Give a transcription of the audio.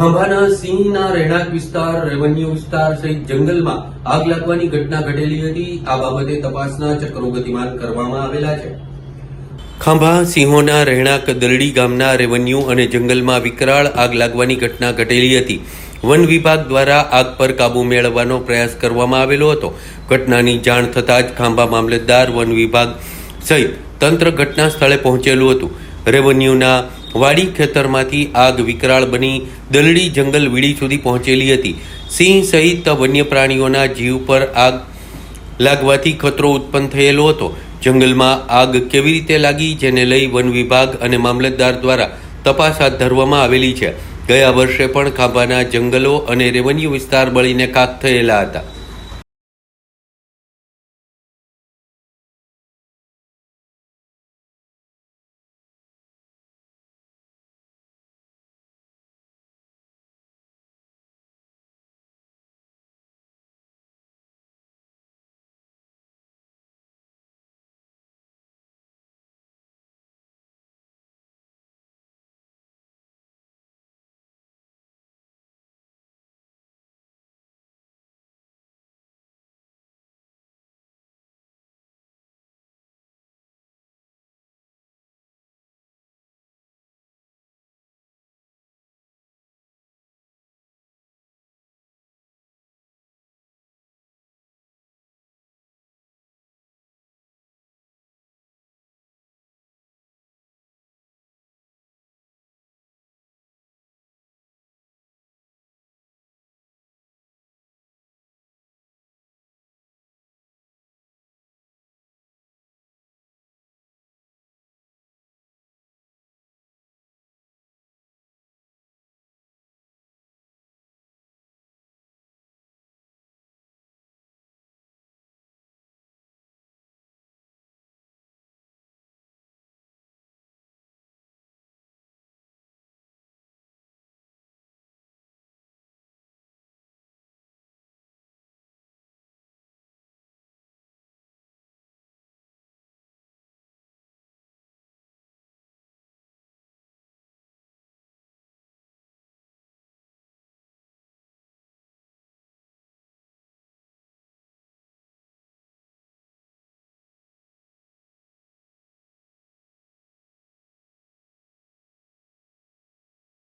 ખાંભાના સિંહના રહેણાંક વિસ્તાર, રેવન્યુ વિસ્તાર સહિત જંગલમાં આગ લાગવાની ઘટના ઘટેલી હતી. આ બાબતે તપાસના ચક્રો ગતિમાન કરવામાં આવેલા છે. ખાંભા, સિંહોના રહેણાંક, દલડી ગામના રેવન્યુ અને જંગલમાં વિકરાળ આગ લાગવાની ઘટના ઘટેલી હતી. વન વિભાગ દ્વારા આગ પર કાબુ મેળવવાનો પ્રયાસ કરવામાં આવેલો હતો. ઘટનાની જાણ થતાં જ ખાંભા મામલતદાર વન વિભાગ સહિત તંત્ર ઘટના સ્થળે પહોંચેલું હતું. રેવન્યુના વાડી ખેતરમાંથી આગ વિકરાળ બની દલડી જંગલ વીડી સુધી પહોંચેલી હતી. સિંહ સહિત વન્ય પ્રાણીઓના જીવ પર આગ લાગવાથી ખતરો ઉત્પન્ન થયેલો હતો. જંગલમાં આગ કેવી રીતે લાગી જેને લઈ વન વિભાગ અને મામલતદાર દ્વારા તપાસ હાથ ધરવામાં આવેલી છે. ગયા વર્ષે પણ ખાંભાના જંગલો અને રેવન્યુ વિસ્તાર બળીને કાક થયેલા હતા.